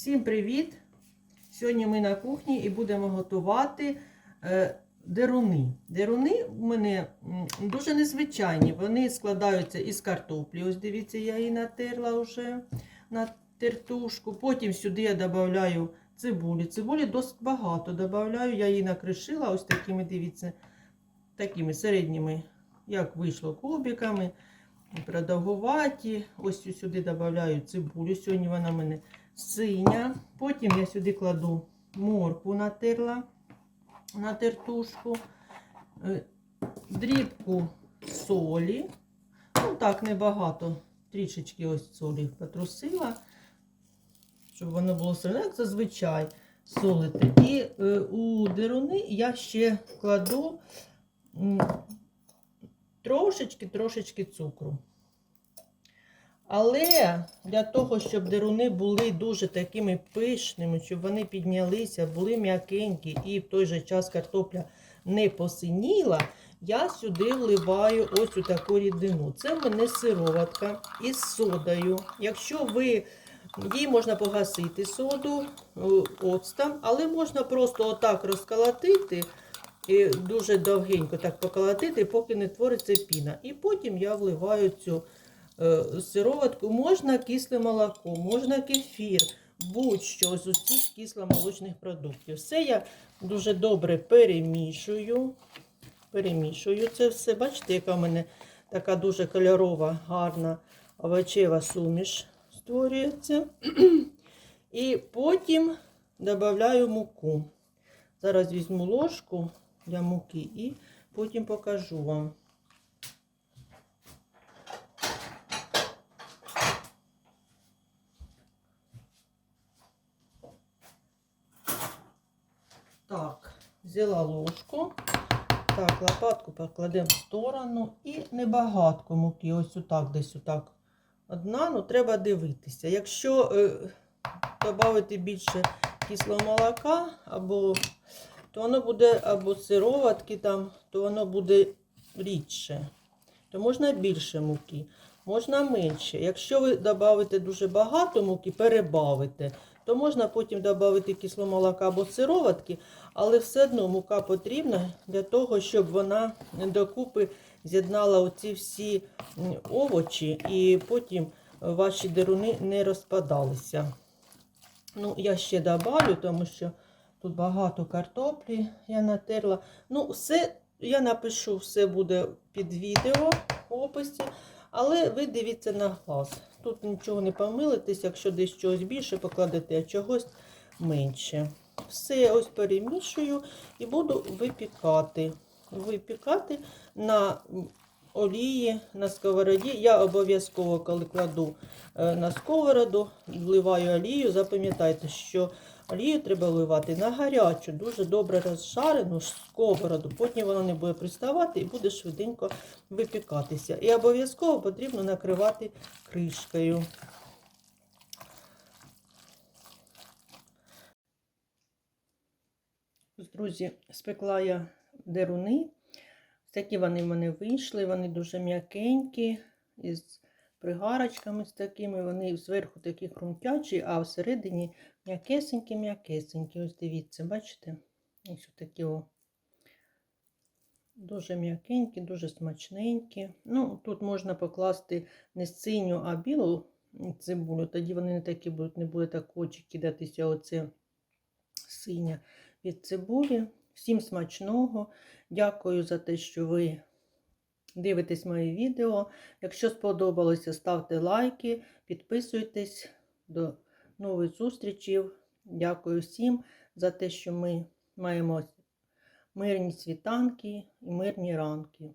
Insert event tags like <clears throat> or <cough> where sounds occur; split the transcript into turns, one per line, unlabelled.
Всім привіт! Сьогодні ми на кухні і будемо готувати е, деруни. Деруни у мене дуже незвичайні. Вони складаються із картоплі. Ось дивіться, я її натерла вже на тертушку. Потім сюди я додаю цибулі. Цибулі досить багато додаю. Я її накришила ось такими, дивіться, такими середніми, як вийшло, кубиками. Продовгуваті. Ось сюди додаю цибулю. Сьогодні вона в мене синя. Потім я сюди кладу моркву натерла на тертушку, е, дрібку солі. Ну так, небагато. Трішечки ось солі потрусила, щоб воно було солене, як зазвичай солити. І е, у деруни я ще кладу трошечки-трошечки цукру. Але для того, щоб деруни були дуже такими пишними, щоб вони піднялися, були м'якенькі і в той же час картопля не посиніла, я сюди вливаю ось у таку рідину. Це в мене сироватка із содою. Якщо ви її можна погасити соду е, оцтом, але можна просто отак розколотити. І дуже довгенько так поколотити, поки не твориться піна. І потім я вливаю цю е, сироватку. Можна кисле молоко, можна кефір, будь-що з усіх кисломолочних продуктів. Все я дуже добре перемішую. Перемішую це все. Бачите, яка в мене така дуже кольорова, гарна овочева суміш створюється. <clears throat> І потім додаю муку. Зараз візьму ложку для муки і потім покажу вам. Так, взяла ложку. Так, лопатку покладемо в сторону і небагатко муки. Ось отак, десь отак. Одна, ну треба дивитися. Якщо е, додати більше кислого молока, або то воно буде або сироватки там, то воно буде рідше. То можна більше муки, можна менше. Якщо ви додавите дуже багато муки, перебавите, то можна потім додати кислого молока або сироватки, але все одно мука потрібна для того, щоб вона докупи з'єднала оці всі овочі і потім ваші деруни не розпадалися. Ну, я ще добавлю, тому що тут багато картоплі я натерла. Ну, все, я напишу, все буде під відео в описі, але ви дивіться на глаз. Тут нічого не помилитись, якщо десь чогось більше покладете, а чогось менше. Все ось перемішую і буду випікати. Випікати на олії на сковороді. Я обов'язково, коли кладу е, на сковороду, вливаю олію. Запам'ятайте, що олію треба вливати на гарячу, дуже добре розшарену сковороду. Потім вона не буде приставати і буде швиденько випікатися. І обов'язково потрібно накривати кришкою. Друзі, спекла я деруни. Такі вони в мене вийшли, вони дуже м'якенькі, із пригарочками з такими. Вони зверху такі хрумтячі, а всередині м'якесенькі-м'якесенькі. Ось дивіться, бачите? Ось такі о. Дуже м'якенькі, дуже смачненькі. Ну, Тут можна покласти не синю, а білу цибулю. Тоді вони не такі будуть, не буде так очі кидатися оце синя від цибулі. Всім смачного. Дякую за те, що ви дивитесь мої відео. Якщо сподобалося, ставте лайки, підписуйтесь. До нових зустрічей. Дякую всім за те, що ми маємо мирні світанки і мирні ранки.